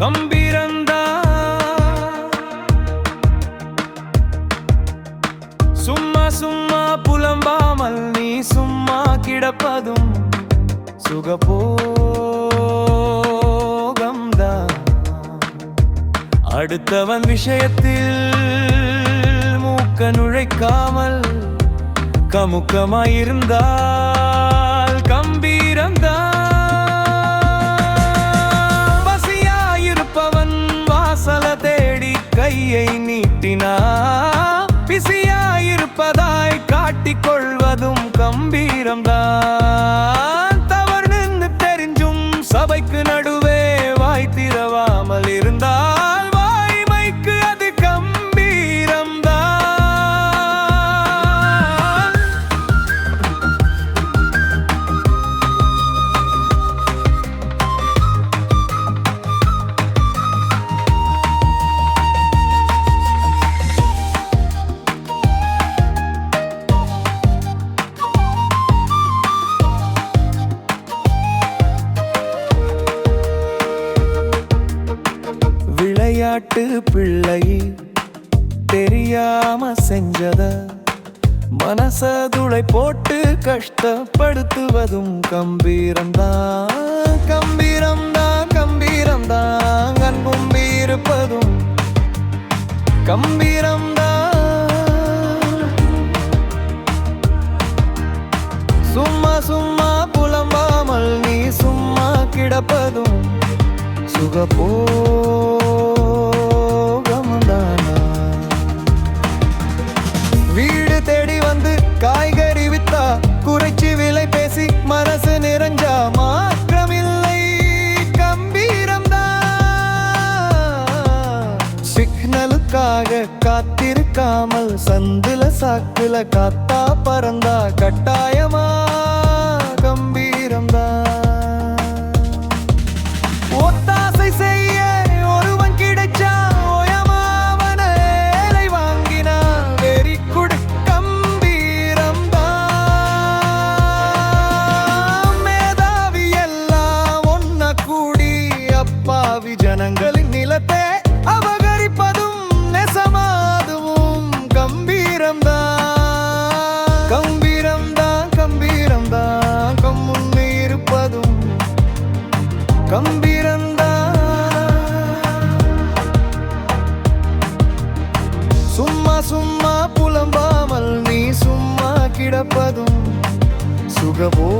கம்பீரந்தா. சும்மா சும்மா புலம்பாமல் நீ சும்மா கிடப்பதும் சுகபோகம்தா. அடுத்தவன் விஷயத்தில் மூக்க நுழைக்காமல் கமுக்கமாயிருந்தா. கையை நீட்டினா பிசியாயிருப்பதாய் காட்டிக்கொள்வதும் கம்பீரம்தான். விளையாட்டு பிள்ளை. தெரியாம செஞ்சத மனசதுளை போட்டு கஷ்டப்படுத்துவதும் கம்பீரம்தான். கம்பீரம்தான் கம்பீரம்தான் அன்பும் இருப்பதும் கம்பீரம்தான். சும்மா சும்மா புலம்பாமல் நீ சும்மா கிடப்பதும் சுகபோகம்தானா வீடு தேடி வந்து காய்கறி வித்தா குறைச்சி விலை பேசி மனசு நிறைஞ்சா மாற்றமில்லை. கம்பீரம்தான். சிக்னலுக்காக காத்திருக்காமல் சந்துல சாக்குல காத்தா பறந்தா கட்டாயமா? மரங்களின் நிலத்தை அபகரிப்பதும் நெசமாதுவும். கம்பீரம்தான் கம்பீரம்தான் கம்பீரம்தான். கம்முன்னு இருப்பதும் கம்பீரம்தான். சும்மா சும்மா புலம்பாமல் நீ சும்மா கிடப்பதும் சுகபோ